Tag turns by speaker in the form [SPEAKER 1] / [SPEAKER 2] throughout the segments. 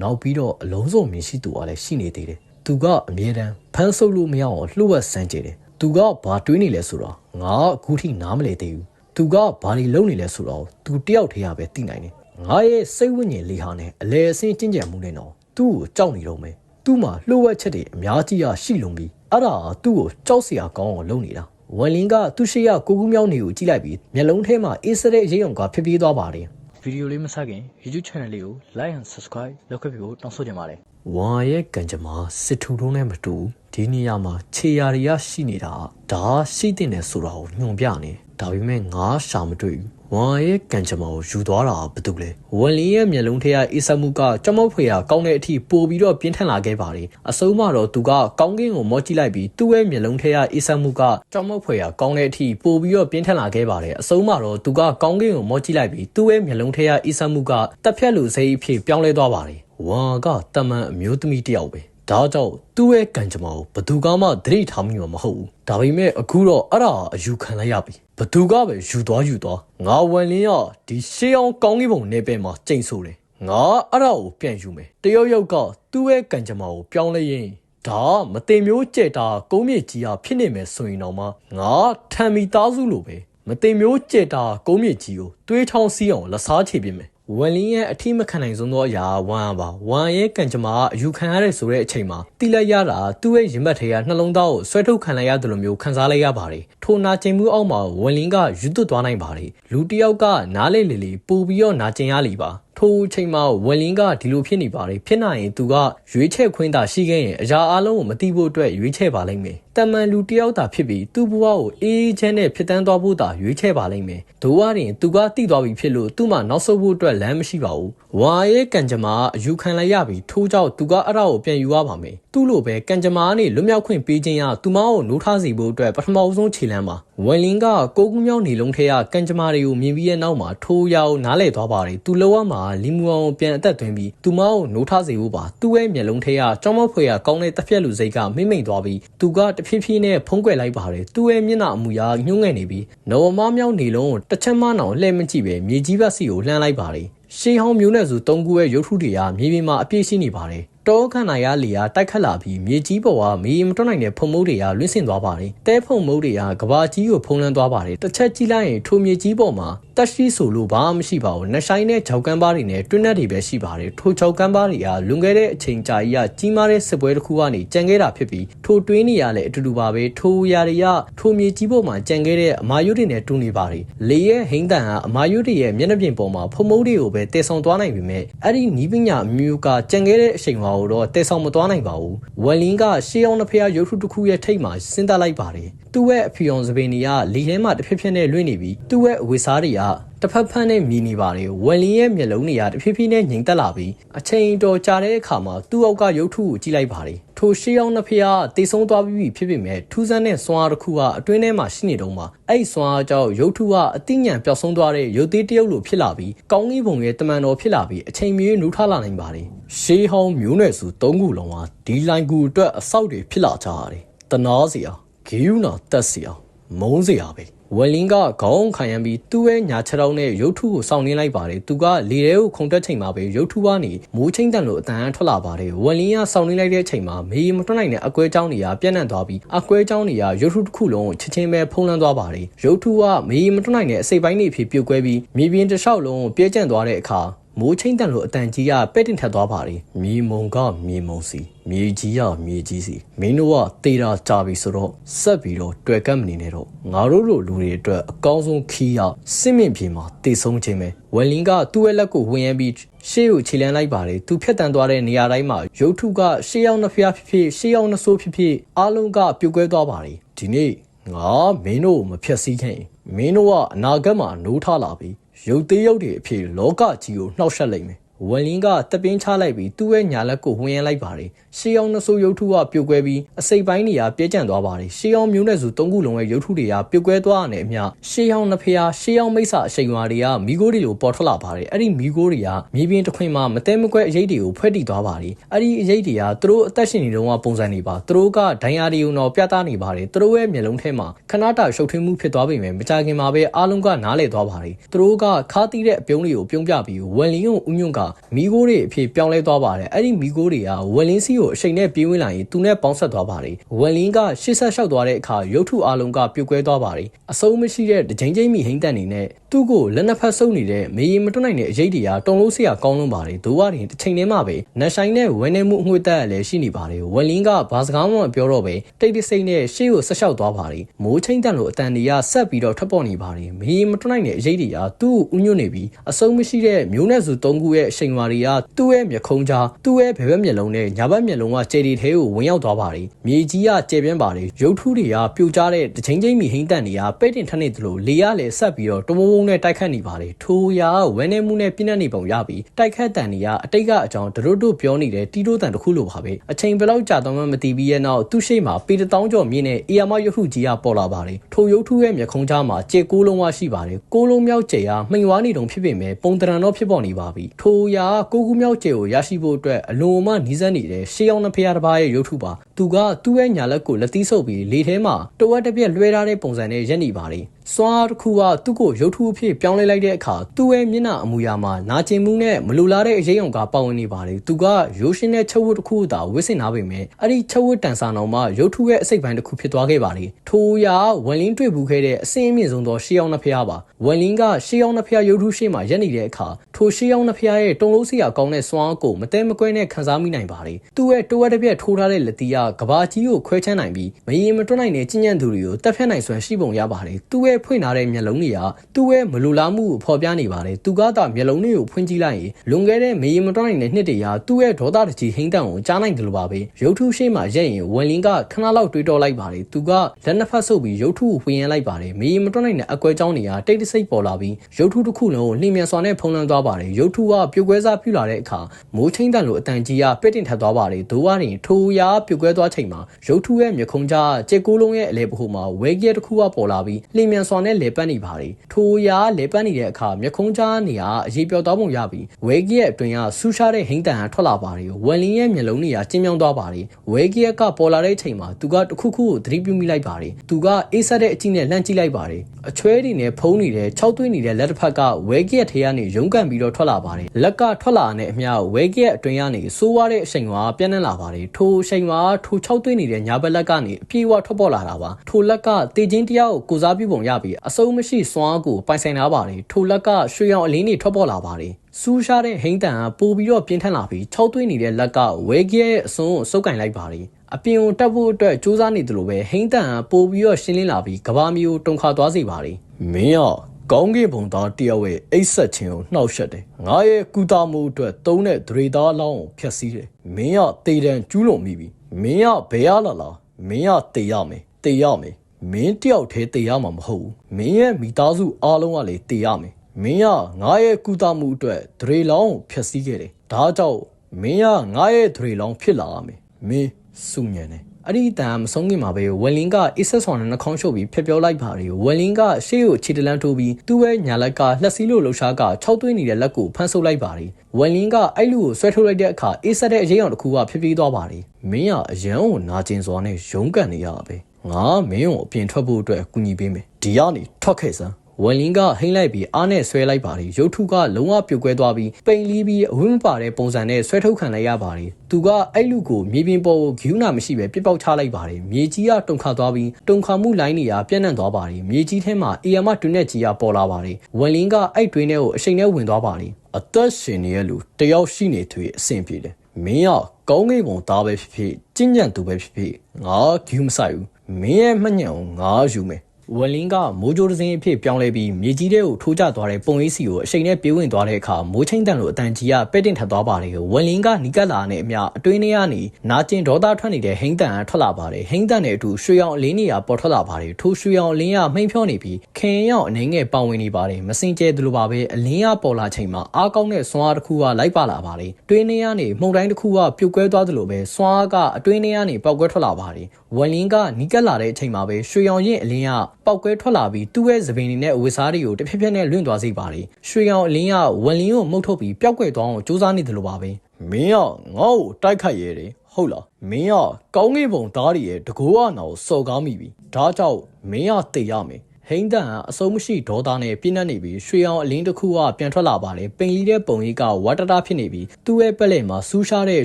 [SPEAKER 1] နောက်ပြီးတော့အလုံးစုံမြင်ရှိသူကလည်းရှိနေသေးတယ်သူကအမြဲတမ်းဖမ်းဆုပ်လို့မရအောင်လှုပ်ဝက်စမ်းကြည့်တယ်သူကဘာတွေးနေလဲဆိုတော့ငါအခုထိနားမလည်သေးဘူးသူကဘာတွေလုပ်နေလဲဆိုတော့သူတယောက်တည်းရပဲသိနိုင်တယ်ငါရဲ့စိတ်ဝိညာဉ်လေးဟာနဲ့အလဲအစင်းကျင့်ကြံမှုနဲ့တော့သူ့ကိုကြောက်နေတော့မယ်သူ့မှာလှုပ်ဝက်ချက်တွေအများကြီးရရှိလုံပြီးအဲ့ဒါသူ့ကိုကြောက်စရာကောင်းအောင်လုပ်နေတာဝန်လင်းကသူ့ရှိရကိုကူးမြောင်းနေကိုကြည့်လိုက်ပြီးမျက်လုံးထဲမှာအေးစတဲ့အရေးအောင်ကဖြစ်ပြေးသွားပါတယ်
[SPEAKER 2] ဗီဒီယိုလေးမစခင် YouTube channel လေးကို like and subscribe လုပ်ခဲ့ပြီးဖို့တောင်းဆိုချင်ပါတယ်
[SPEAKER 1] ဝါရဲ့ကံကြမ္မာစစ်ထူထုံးနဲ့မတူဒီနေရာမှာခြေရာတွေကရှိနေတာဒါရှိတဲ့နယ်ဆိုတာကိုညွန်ပြနေဒါပေမဲ့ငါရှာမတွေ့ဘူး ဝါရဲ့ကံကြမ္မာကိုယူသွားတာဘာတူလဲဝန်လင်းရဲ့မျက်လုံးထဲကအေးဆက်မှုကကြမောက်ဖွေရာကောင်းတဲ့အထိပိုပြီးတော့ပြင်းထန်လာခဲ့ပါတယ်အဆုံးမှာတော့သူကကောင်းကင်ကိုမော့ကြည့်လိုက်ပြီးသူ့ရဲ့မျက်လုံးထဲကအေးဆက်မှုကကြမောက်ဖွေရာကောင်းတဲ့အထိပိုပြီးတော့ပြင်းထန်လာခဲ့ပါတယ်အဆုံးမှာတော့သူကကောင်းကင်ကိုမော့ကြည့်လိုက်ပြီးသူ့ရဲ့မျက်လုံးထဲကအေးဆက်မှုကတက်ဖြတ်လူစိတ်အဖြစ်ပြောင်းလဲသွားပါတယ်ဝါကတမန်အမျိုးသမီးတစ်ယောက်ပဲ ဒါကြောင့်သူ့ရဲ့ကံကြမ္မာကိုဘသူကမှသတိထားမိမှာမဟုတ်ဘူးဒါပေမဲ့အခုတော့အဲ့ဒါအယူခံလိုက်ရပြီဘသူကပဲယူသွားယူသွားငါဝန်လင်းရဒီရှေးအောင်ကောင်းကြီးပုံနေပဲမှာကြိမ်ဆိုတယ်ငါအဲ့ဒါကိုပြန်ယူမယ်တယောက်ယောက်ကသူ့ရဲ့ကံကြမ္မာကိုပြောင်းလဲရင်ဒါမတင်မျိုးကြဲတာကုန်းမြင့်ကြီးဟာဖြစ်နေမယ်ဆိုရင်တော့မှငါထံမီသားစုလိုပဲမတင်မျိုးကြဲတာကုန်းမြင့်ကြီးကိုတွေးထောင်းစီးအောင်လက်စားချေပြမယ် ဝန်လင်းရဲ့အထိမခံနိုင်ဆုံးသောအရာဝမ်ပါဝမ်ရဲ့ကံကြမ္မာကအယူခံရတဲ့ဆိုတဲ့အချိန်မှာတိလိုက်ရတာသူ့ရဲ့ရင်ဘတ်ထဲကနှလုံးသားကိုဆွဲထုတ်ခံလိုက်ရတယ်လို့မျိုးခံစားလိုက်ရပါတယ်ထိုနာကျင်မှုအောက်မှာဝန်လင်းကယူသွတ်သွားနိုင်ပါတယ်လူတစ်ယောက်ကနားလေလေလေးပူပြီးတော့နာကျင်ရလီပါထိုအချိန်မှာဝန်လင်းကဒီလိုဖြစ်နေပါတယ်ဖြစ်နိုင်ရင်သူကရွေးချယ်ခွင့်သာရှိခဲ့ရင်အရာအလုံးကိုမတိဖို့အတွက်ရွေးချယ်ပါလိမ့်မယ် တမန်လူတစ်ယောက်သာဖြစ်ပြီးသူ့ဘဝကိုအေးအေးချမ်းနဲ့ဖြစ်တန်းသွားဖို့သာရွေးချယ်ပါလိမ့်မယ်ဒို့ဝရင်သူကတိသွားပြီဖြစ်လို့သူ့မှာနောက်ဆုတ်ဖို့အတွက်လမ်းမရှိပါဘူးဝါရဲ့ကံကြမ္မာအယူခံလိုက်ရပြီးထိုးကြောက်သူကအဲ့ဒါကိုပြန်ယူရပါမယ်သူ့လိုပဲကံကြမ္မာကနေလွတ်မြောက်ခွင့်ပေးခြင်းရသူမကိုနိုးထားစီဖို့အတွက်ပထမအဆုံးခြေလှမ်းပါဝန်လင်းကကိုကူးမြောင်းနေလုံးထဲကကံကြမ္မာတွေကိုမြင်ပြီးတဲ့နောက်မှာထိုးရအောင်နားလည်သွားပါတယ်သူလောကမှာလီမူအောင်ပြန်အသက်သွင်းပြီးသူမကိုနိုးထားစီဖို့ပါသူ့ရဲ့မျက်လုံးထဲကကြောင်းမဖွေရကောင်းတဲ့တစ်ဖက်လူစိတ်ကမိမ့်မိန်သွားပြီးသူကတဖြည်းဖြည်းနဲ့ဖုံးကွယ်လိုက်ပါတယ်သူ့ရဲ့မျက်နှာအမူအရာညှိုးငယ်နေပြီးနော်မမြောက်နေလုံးကိုတစ်ချက်မှနောင်လှည့်မကြည့်ပဲမြေကြီးဘက်စီကိုလှမ်းလိုက်ပါတယ်ရှေးဟောင်းမျိုးနွယ်စုတုံးကူရဲ့ရုပ်ထုတွေကမြေပြင်မှာအပြည့်ရှိနေပါတယ်တောခန္ဓာရလီယာတိုက်ခတ်လာပြီးမြေကြီးပေါ်ကမေးမတွန်းနိုင်တဲ့ဖုံမိုးတွေကလွင့်ဆင်သွားပါတယ်။တဲဖုံမိုးတွေကကဘာကြီးကိုဖုံးလွှမ်းသွားပါတယ်။တစ်ချက်ကြည့်လိုက်ရင်ထိုမြေကြီးပေါ်မှာ တက်ရှိဆိုလို့ဘာမှမရှိပါဘူး။နှဆိုင်နဲ့ဂျောက်ကမ်းပါးတွေနဲ့တွင်းနှက်တွေပဲရှိပါတယ်။ထိုဂျောက်ကမ်းပါးတွေကလွန်ခဲ့တဲ့အချိန်ကြာကြီးကကြီးမားတဲ့စစ်ပွဲတစ်ခုကနေကြံခဲ့တာဖြစ်ပြီးထိုတွင်းနေရလည်းအတူတူပါပဲ။ထိုຢာတွေကထိုမြေကြီးပေါ်မှာကြံခဲ့တဲ့အမာယုတွေနဲ့တူနေပါတယ်။လေရဲ့ဟိန်းတန်ကအမာယုတွေရဲ့မျက်နှာပြင်ပေါ်မှာဖုံမိုးတွေကိုပဲတည်ဆောင်သွားနိုင်ပေမဲ့အဲ့ဒီနီးပညာအမျိုးကကြံခဲ့တဲ့အချိန်မှာတော့တည်ဆောင်မသွားနိုင်ပါဘူး။ဝယ်လင်းကရှေးအောင်တစ်ဖက်ရုပ်ထုတစ်ခုရဲ့ထိတ်မှာစဉ်းစားလိုက်ပါတယ်။ သူ့ရဲ့အဖီအောင်စပင်တွေကလေထဲမှာတစ်ဖက်ဖက်နဲ့လွင့်နေပြီးသူ့ရဲ့အဝေစားတွေကတစ်ဖက်ဖက်နဲ့မြည်နေပါတယ်။ဝယ်လင်းရဲ့မျက်လုံးတွေကတစ်ဖက်ဖက်နဲ့ငြိမ်သက်လာပြီးအချိန်တော်ကြာတဲ့အခါမှာသူ့အောက်ကရုပ်ထုကိုကြည့်လိုက်ပါတယ်။ထိုရှေးအောင်တစ်ဖက်ကတေဆုံးသွားပြီးဖြစ်ပေမဲ့ထူးဆန်းတဲ့စွမ်းအားတစ်ခုကအတွင်းထဲမှာရှိနေတော့မှအဲ့စွမ်းအားကြောင့်ရုပ်ထုကအတိညာဉ်ပျောက်ဆုံးသွားတဲ့ရုပ်သေးတစ်ယောက်လိုဖြစ်လာပြီးကောင်းကြီးပုံရဲ့တမန်တော်ဖြစ်လာပြီးအချိန်မီနူးထလာနိုင်ပါတယ်။ရှေးဟောင်းမျိုးနွယ်စု၃ခုလုံးဟာဒီလိုင်ကူအတွက်အဆောက်တွေဖြစ်လာကြရတယ်။တနာစရာ ဂေယူနာတက်စရာမုန်းစရာပဲဝယ်လင်းကခေါင်းခံရမ်းပြီးသူ့ရဲ့ညာခြေထောက်နဲ့ရုပ်ထုကိုစောင့်နေလိုက်ပါတယ်သူကလေထဲကိုခုန်တက်ချိန်မှာပဲရုပ်ထုကနေမိုးချင်းတန်လိုအတန်ထွက်လာပါတယ်ဝယ်လင်းကစောင့်နေလိုက်တဲ့အချိန်မှာမေးမတွန်းနိုင်တဲ့အကွဲကြောင်းတွေကပြန့်နှံ့သွားပြီးအကွဲကြောင်းတွေကရုပ်ထုတစ်ခုလုံးကိုချက်ချင်းပဲဖုံးလွှမ်းသွားပါတယ်ရုပ်ထုကမေးမတွန်းနိုင်တဲ့အစိပ်ပိုင်းတွေဖြစ်ပြုတ်ကွဲပြီးမြေပြင်တစ်လျှောက်လုံးကိုပြဲကျန့်သွားတဲ့အခါ မိုးချင်းတန်လိုအတန်ကြီးကပဲ့တင်ထက်သွားပါတယ်မြေမုံကမြေမုံစီမြေကြီးကမြေကြီးစီမင်းတို့ကတေတာကြပြီဆိုတော့ဆက်ပြီးတော့တွေ့ကပ်မနေနဲ့တော့ငါတို့လိုလူတွေအတွက်အကောင်းဆုံးခီးရစစ်မြင့်ပြေမှာတေဆုံးခြင်းပဲဝယ်လင်းကသူ့ရဲ့လက်ကိုဝင်ရပြီးရှေ့ကိုခြေလန်းလိုက်ပါတယ်သူဖြတ်တန်းသွားတဲ့နေရာတိုင်းမှာရုပ်ထုကရှေးရောက်နှစ်ဖျားဖြစ်ဖြစ်ရှေးရောက်နှစ်ဆိုးဖြစ်ဖြစ်အားလုံးကပြုတ်ကွဲသွားပါတယ်ဒီနေ့ငါမင်းတို့ကိုမဖြတ်စည်းခင်မင်းတို့ကအနာဂတ်မှာနိုးထလာပြီး ရုပ်သေးရုပ်တွေအဖြစ်လောကကြီးကိုနှောက်ယှက်လိုက်မယ် ဝယ်လင်းကတပင်းချလိုက်ပြီးသူ့ရဲ့ညာလက်ကိုဝင်ရလိုက်ပါတယ်ရှေးအောင်နှဆိုးရုပ်ထုကပြုတ်ကွဲပြီးအစိပ်ပိုင်းတွေကပြဲကျန်သွားပါတယ်ရှေးအောင်မျိုးနွယ်စုသုံးခုလုံးရဲ့ရုပ်ထုတွေကပြုတ်ကွဲသွားတဲ့အမျှရှေးအောင်နှစ်ဖျားရှေးအောင်မိစ္ဆာအရှိန်ဝါတွေကမိโก้တွေလိုပေါ်ထွက်လာပါတယ်အဲ့ဒီမိโก้တွေကမြေပြင်တစ်ခွင်မှာမတဲမကွဲအရေးတွေကိုဖွဲ့တည်သွားပါတယ်အဲ့ဒီအရေးတွေကသူတို့အသက်ရှင်နေတော့ပုံစံတွေပါသူတို့ကဒိုင်ယာတွေကိုတော့ပြသနေပါတယ်သူတို့ရဲ့မျက်လုံးထဲမှာခဏတာရှုပ်ထွေးမှုဖြစ်သွားပေမဲ့မကြခင်မှာပဲအားလုံးကနားလည်သွားပါတယ်သူတို့ကခါတီးတဲ့အပြုံးတွေကိုပြုံးပြပြီးဝယ်လင်းကိုဥညွန့်က မီကိုတွေအဖြစ်ပြောင်းလဲသွားပါတယ်အဲ့ဒီမီကိုတွေကဝက်လင်းစီကိုအချိန်နဲ့ပြေးဝင်လာရင်သူနဲ့ပေါင်းဆက်သွားပါတယ်ဝက်လင်းကရှေ့ဆက်လျှောက်သွားတဲ့အခါရုပ်ထုအလုံးကပြုတ်ကွဲသွားပါတယ်အဆုံးမရှိတဲ့ဒကြိမ်ကြိမ်မီဟိမ့်တန်နေနဲ့သူ့ကိုလက်နှစ်ဖက်ဆုပ်နေတဲ့မေရင်မတွတ်နိုင်တဲ့အရေးတွေကတုံလို့ဆရာကောင်းလုံးပါတယ်ဒိုးဝရင်တစ်ချိန်တည်းမှပဲနတ်ဆိုင်နဲ့ဝယ်နေမှုအငွေ့တက်ရလည်းရှိနေပါတယ်ဝက်လင်းကဘာစကားမှမပြောတော့ပဲတိတ်တဆိတ်နဲ့ရှေ့ကိုဆက်လျှောက်သွားပါတယ်မိုးချင်းတန်လိုအတန်တွေကဆက်ပြီးတော့ထွက်ပေါ်နေပါတယ်မေရင်မတွတ်နိုင်တဲ့အရေးတွေကသူ့ကိုဥညွတ်နေပြီးအဆုံးမရှိတဲ့မျိုးနွယ်စု၃ခုရဲ့အချိန်ဝါတွေကသူ့ရဲ့မျက်ခုံးကြားသူ့ရဲ့ဘယ်ဘက်မျက်လုံးနဲ့ညာဘက်မျက်လုံးကကျယ်တီထဲကိုဝင်ရောက်သွားပါတယ်မြေကြီးကကျယ်ပြန့်ပါတယ်ရုပ်ထုတွေကပြိုကျတဲ့တချင်းချင်းမီဟိမ့်တန်တွေကပဲ့တင်ထက်နေသလိုလေရလည်းဆက်ပြီးတော့တဝုံဝုံနဲ့တိုက်ခတ်နေပါတယ်ထိုရာဝဲနေမှုနဲ့ပြင်းနေပုံရပြီးတိုက်ခတ်တန်တွေကအတိတ်ကအကြောင်းတို့တို့ပြောနေတဲ့တီတိုတန်တစ်ခုလိုပါပဲအချိန်ဘယ်လောက်ကြာတော့မှမသိပြီးရဲ့နောက်သူ့ရှိမှာပေတတောင်းကျော်မြင့်နဲ့အေယာမရုပ်ထုကြီးကပေါ်လာပါတယ်ထိုရုပ်ထုရဲ့မျက်ခုံးကြားမှာကျေကိုးလုံးဝရှိပါတယ်ကိုးလုံးမြောက်ကျေကမှိန်ဝါနေတုံဖြစ်ပေမဲ့ပုံတရံတော့ဖြစ်ပေါ်နေပါပြီထိုရာကိုကူးမြောက်ကျေကိုရရှိဖို့အတွက်အလွန်မှနီးစပ်နေတဲ့ရှေးအောင်နှစ်ဖရားတစ်ပါးရဲ့ရုပ်ထုပါသူကသူ့ရဲ့ညာလက်ကိုလက်သီးဆုပ်ပြီးလေထဲမှာတဝက်တစ်ပြက်လွှဲထားတဲ့ပုံစံနဲ့ရက်နေပါတယ်စွာတစ်ခုကသူ့ကိုရုပ်ထုအဖြစ်ပြောင်းလဲလိုက်တဲ့အခါသူ့ရဲ့မျက်နှာအမူအရာမှာနာကျင်မှုနဲ့မလိုလားတဲ့အရေးအုံကပါဝင်နေပါတယ်သူကရိုးရှင်းတဲ့ချက်ဝတ်တစ်ခုသာဝစ်စင်ထားပေမဲ့အဲ့ဒီချက်ဝတ်တန်ဆာနောင်မှာရုပ်ထုရဲ့အစိတ်ပိုင်းတစ်ခုဖြစ်သွားခဲ့ပါတယ်ထိုအရာဝန်လင်းတွေ့ဘူးခဲ့တဲ့အစင်းအမြင့်ဆုံးသောရှေးအောင်နှစ်ဖျားပါဝန်လင်းကရှေးအောင်နှစ်ဖျားရုပ်ထုရှေ့မှာရက်နေတဲ့အခါထိုရှေးအောင်နှစ်ဖျားရဲ့တုံလို့စရာကောင်းတဲ့စွမ်းကိုမတဲမကွဲနဲ့ခန်းစားမိနိုင်ပါတယ်သူ့ရဲ့တဝက်တစ်ပြက်ထိုးထားတဲ့လက်တီးကကဘာကြီးကိုခွဲချမ်းနိုင်ပြီးမရင်မတွတ်နိုင်တဲ့ကျဉ်ညံ့သူတွေကိုတက်ဖြတ်နိုင်စွမ်းရှိပုံရပါတယ်သူ့ရဲ့ဖွင့်ထားတဲ့မျက်လုံးတွေကသူ့ရဲ့မလူလားမှုကိုဖော်ပြနေပါတယ်သူကသာမျက်လုံးတွေကိုဖွင့်ကြည့်လိုက်ရင်လွန်ခဲ့တဲ့မရင်မတွတ်နိုင်တဲ့နှစ်တည်းဟာသူ့ရဲ့ဒေါသတကြီးဟိမ့်တန်ကိုကြားနိုင်တယ်လို့ပါပဲရုပ်ထုရှေ့မှာရက်ရင်ဝန်လင်းကခဏလောက်တွေးတောလိုက်ပါတယ်သူကလက်နှစ်ဖက်ဆုပ်ပြီးရုပ်ထုကိုဖွင့်ရလိုက်ပါတယ်မရင်မတွတ်နိုင်တဲ့အကွဲကြောင်းတွေကတိတ်တဆိတ်ပေါ်လာပြီးရုပ်ထုတစ်ခုလုံးကိုလှိမ့်မြန်စွာနဲ့ဖုံးလွှမ်းသွားပါတယ်ရုပ်ထုကပြုတ်ကွဲစားပြူလာတဲ့အခါမိုးချင်းတန်လိုအတန်ကြီးကပစ်တင်ထပ်သွားပါတယ်ဒိုးဝရင်ထိုရာပြုတ်ကွဲသွားချိန်မှာရုပ်ထုရဲ့မျက်ခုံးကြားကြက်ကိုးလုံးရဲ့အလဲပခုမှာဝဲကဲတစ်ခုကပေါ်လာပြီးလှိမ့်မြန်စွာနဲ့လေပတ်နေပါတယ်ထိုရာလေပတ်နေတဲ့အခါမျက်ခုံးကြားနေရာအရေးပြောသွားပုံရပြီးဝဲကဲရဲ့အတွင်းကဆူရှားတဲ့ဟိမ့်တန်ကထွက်လာပါတယ်ဝမ်လင်းရဲ့မျက်လုံးတွေကကျဉ်းမြောင်းသွားပါတယ်ဝဲကဲကပေါ်လာတဲ့ချိန်မှာသူကတခုခုကိုသတိပြုမိလိုက်ပါတယ်သူကအေးဆက်တဲ့အကြည့်နဲ့လှမ်းကြည့်လိုက်ပါတယ်အချွဲတွေနဲ့ဖုံးနေတဲ့၆သွေးနေတဲ့လက်တစ်ဖက်ကဝဲကဲထဲကနေရုန်းကန်ပြီးတော့ထွက်လာပါတယ်လက်ကထွက်လာတဲ့အမျှဝဲကဲအတွင်းကနေစိုးရတဲ့အချိန်ကပြန့်နှံ့လာပါတယ်ထိုအချိန်မှာထို၆သွေးနေတဲ့ညာဘက်လက်ကနေအပြေးအဝထွက်ပေါ်လာတာပါထိုလက်ကတေချင်းတရားကိုကိုစားပြုပုံရပြီးအစုံမရှိစွမ်းကိုပိုင်ဆိုင်ထားပါတယ်ထိုလက်ကရွှေရောင်အလင်းတွေထွက်ပေါ်လာပါတယ်စူးရှားတဲ့ဟိမ့်တန်ကပို့ပြီးတော့ပြင်းထန်လာပြီး၆သွေးနေတဲ့လက်ကဝဲကဲရဲ့အစွန်းကိုစုပ်ကင်လိုက်ပါတယ်အပြင်ကိုတက်ဖို့အတွက်စူးစမ်းနေတယ်လို့ပဲဟိမ့်တန်ကပို့ပြီးတော့ရှင်းလင်းလာပြီးကဘာမီကိုတုံခါသွားစေပါတယ်မင်းရောကောင်းကင်ဘုံသားတယောက်ရဲ့အိတ်ဆက်ခြင်းကိုနှောက်ယှက်တယ်။ငါရဲ့ကုသမှုအတွက်သုံးတဲ့ဒရေသားအလောင်းကိုဖျက်ဆီးတယ်။မင်းကတေတံကျူးလွန်မိပြီ။မင်းကဘယ်ရလာလား။မင်းကတေရမယ်။တေရမယ်။ မင်းတယောက်တည်းတေရမှာမဟုတ်ဘူး။မင်းရဲ့မိသားစုအားလုံးကလည်းတေရမယ်။မင်းကငါရဲ့ကုသမှုအတွက်ဒရေလောင်းကိုဖျက်ဆီးခဲ့တယ်။ဒါကြောင့်မင်းကငါရဲ့ဒရေလောင်းဖြစ်လာရမယ်။မင်းစုညံတယ်အဲ့ဒီတန်မဆုံးခင်မှာပဲဝယ်လင်းကအစ်ဆက်ဆောင်နဲ့နှာခေါင်းရှုပ်ပြီးဖျက်ပြောလိုက်ပါတယ်ဝယ်လင်းကရှေ့ကိုခြေတလန်းထိုးပြီးသူ့ရဲ့ညာလက်ကလှက်စီးလို့လှူရှားက၆သွင်းနေတဲ့လက်ကိုဖမ်းဆုပ်လိုက်ပါတယ်ဝယ်လင်းကအဲ့လူကိုဆွဲထုတ်လိုက်တဲ့အခါအေးဆက်တဲ့အရေးအောင်တစ်ခုကဖြစ်ပြီးသွားပါတယ်မင်းကအရန်ကိုနာကျင်စွာနဲ့ရုန်းကန်နေရတာပဲ ငါမင်းကိုအပြင်ထွက်ဖို့အတွက်အကူအညီပေးမယ်ဒီကနေထွက်ခဲ့စမ်းဝယ်လင်းကဟိမ့်လိုက်ပြီးအားနဲ့ဆွဲလိုက်ပါတယ်ရုပ်ထုကလုံးဝပြုတ်ကွဲသွားပြီးပိန်လီးပြီးအဝင်းမပါတဲ့ပုံစံနဲ့ဆွဲထုတ်ခံလိုက်ရပါတယ်သူကအဲ့လူကိုမြေပြင်ပေါ်ကိုဂယူးနာမရှိပဲပြစ်ပေါက်ချလိုက်ပါတယ်မြေကြီးကတုန်ခါသွားပြီးတုန်ခါမှုလိုင်းတွေကပြန့်နှံ့သွားပါတယ်မြေကြီးထဲမှာအေယာမတွင်းနဲ့ကြီးကပေါ်လာပါတယ်ဝယ်လင်းကအဲ့တွင်းထဲကိုအချိန်နဲ့ဝင်သွားပါတယ်အသက်ရှင်နေတဲ့လူတယောက်ရှိနေသူရဲ့အဆင်ပြေတယ်မင်းကကောင်းကင်ဘုံသားပဲဖြစ်ဖြစ်ကျင့်ကြံသူပဲဖြစ်ဖြစ်ငါဂယူးမဆိုင်ဘူး မင်းရဲ့မှညံကိုငါယူမယ် ဝယ်လင်းကမိုးကြိုးတစ်စင်းအဖြစ်ပြောင်းလဲပြီးမြေကြီးထဲကိုထိုးကျသွားတဲ့ပုံရိပ်စီကိုအချိန်နဲ့ပြေးဝင်သွားတဲ့အခါမိုးချင်းတန်လိုအတန်ကြီးကပဲ့တင်ထပ်သွားပါတယ်ဝယ်လင်းကနီကတ်လာနဲ့အမျှအတွင်းထဲကနေနာကျင်ဒေါသထွက်နေတဲ့ဟိန်းတန်ကထွက်လာပါတယ်ဟိန်းတန်နဲ့အတူရွှေရောင်အလင်းတွေကပေါ်ထွက်လာပါတယ်ထိုရွှေရောင်အလင်းကမှိန်ဖြောနေပြီးခင်ရောက်အနေငယ်ပေါဝင်နေပါတယ်မစင်ကျဲသလိုပါပဲအလင်းကပေါ်လာချိန်မှာအားကောင်းတဲ့စွမ်းအားတစ်ခုကလိုက်ပါလာပါတယ်တွင်းထဲကနေမှုန်တိုင်းတစ်ခုကပြုတ်ကွဲသွားသလိုပဲစွမ်းအားကအတွင်းထဲကနေပေါက်ကွဲထွက်လာပါတယ်ဝယ်လင်းကနီကတ်လာတဲ့အချိန်မှာပဲရွှေရောင်ရင်အလင်းကပေါက်ကွဲထွက်လာပြီးသူ့ရဲ့သပင်တွေနဲ့အဝတ်စားတွေကိုတစ်ဖြည်းဖြည်းနဲ့လွင့်သွားစေပါတယ်ရွှေရောင်အလင်းကဝယ်လင်းကိုမှုတ်ထုတ်ပြီးပျောက်ကွယ်သွားအောင်စူးစမ်းနေတယ်လို့ပါပဲမင်းကငါ့ကိုတိုက်ခိုက်ရဲတယ်ဟုတ်လားမင်းကကောင်းကင်ဘုံသားတွေရဲ့တကိုးအနာကိုစော်ကားမိပြီဒါကြောင့်မင်းကတေရမယ် ဟဟိန်းတန်အစုံမရှိဒေါသနဲ့ပြင်းနှက်နေပြီးရွှေအောင်အလင်းတစ်ခုကပြန်ထွက်လာပါတယ်ပိန်လီတဲ့ပုံရိပ်ကဝါတတာဖြစ်နေပြီးသူ့ရဲ့ပက်လက်မှာစူးရှားတဲ့